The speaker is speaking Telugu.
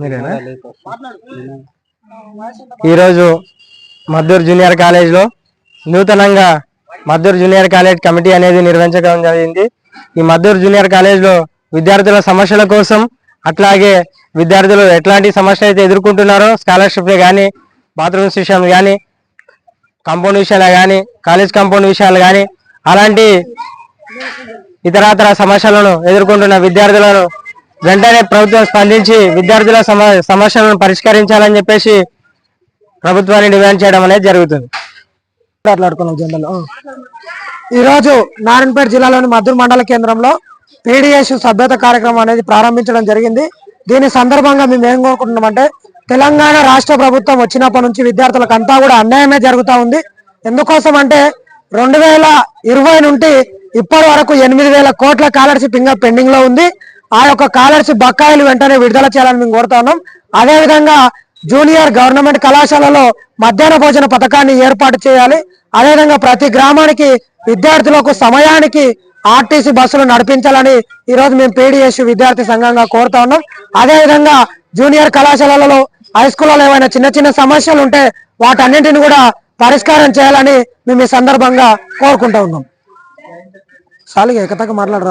మీరేనా? ఈరోజు మద్దూరు జూనియర్ కాలేజ్లో నూతనంగా మద్దూరు జూనియర్ కాలేజ్ కమిటీ అనేది నిర్వహించడం జరిగింది. ఈ మద్దూరు జూనియర్ కాలేజ్లో విద్యార్థుల సమస్యల కోసం అట్లాగే విద్యార్థులు ఎట్లాంటి సమస్యలు అయితే ఎదుర్కొంటున్నారో స్కాలర్షిప్ కానీ బాత్రూమ్స్ విషయం కానీ కాంపౌండ్ విషయాలు కానీ కాలేజ్ కాంపౌండ్ విషయాలు కానీ అలాంటి ఇతరతర సమస్యలను ఎదుర్కొంటున్న విద్యార్థులను వెంటనే ప్రభుత్వం స్పందించి విద్యార్థుల సమ సమస్యలను పరిష్కరించాలని చెప్పేసి ప్రభుత్వాన్ని డిమాండ్ చేయడం అనేది జరుగుతుంది. మాట్లాడుకున్నాం జనరల్ ఈరోజు నారాయణపేట జిల్లాలోని మద్దూరు మండల కేంద్రంలో పీడిఎస్ సభ్యత కార్యక్రమం అనేది ప్రారంభించడం జరిగింది. దీని సందర్భంగా మేము ఏం కోరుకుంటున్నామంటే తెలంగాణ రాష్ట్ర ప్రభుత్వం వచ్చినప్పటి నుంచి విద్యార్థులకు అంతా కూడా అన్యాయమే జరుగుతూ ఉంది. ఎందుకోసం అంటే రెండు వేల ఇరవై నుండి ఇప్పటి వరకు ఎనిమిది వేల కోట్ల స్కాలర్షిప్ ఇంకా పెండింగ్లో ఉంది. ఆ యొక్క స్కాలర్షిప్ బకాయిలు వెంటనే విడుదల చేయాలని మేము కోరుతా ఉన్నాం. అదేవిధంగా జూనియర్ గవర్నమెంట్ కళాశాలలో మధ్యాహ్న భోజన పథకాన్ని ఏర్పాటు చేయాలి. అదేవిధంగా ప్రతి గ్రామానికి విద్యార్థులకు సమయానికి ఆర్టీసీ బస్సులు నడిపించాలని ఈరోజు మేము పీడిఎస్ విద్యార్థి సంఘంగా కోరుతా ఉన్నాం. అదేవిధంగా జూనియర్ కళాశాలలో హై స్కూల్లో ఏమైనా చిన్న చిన్న సమస్యలు ఉంటే వాటన్నింటిని కూడా పరిష్కారం చేయాలని మేము ఈ సందర్భంగా కోరుకుంటా ఉన్నాం. సాలిగా ఎక్కతక్క మాట్లాడరా?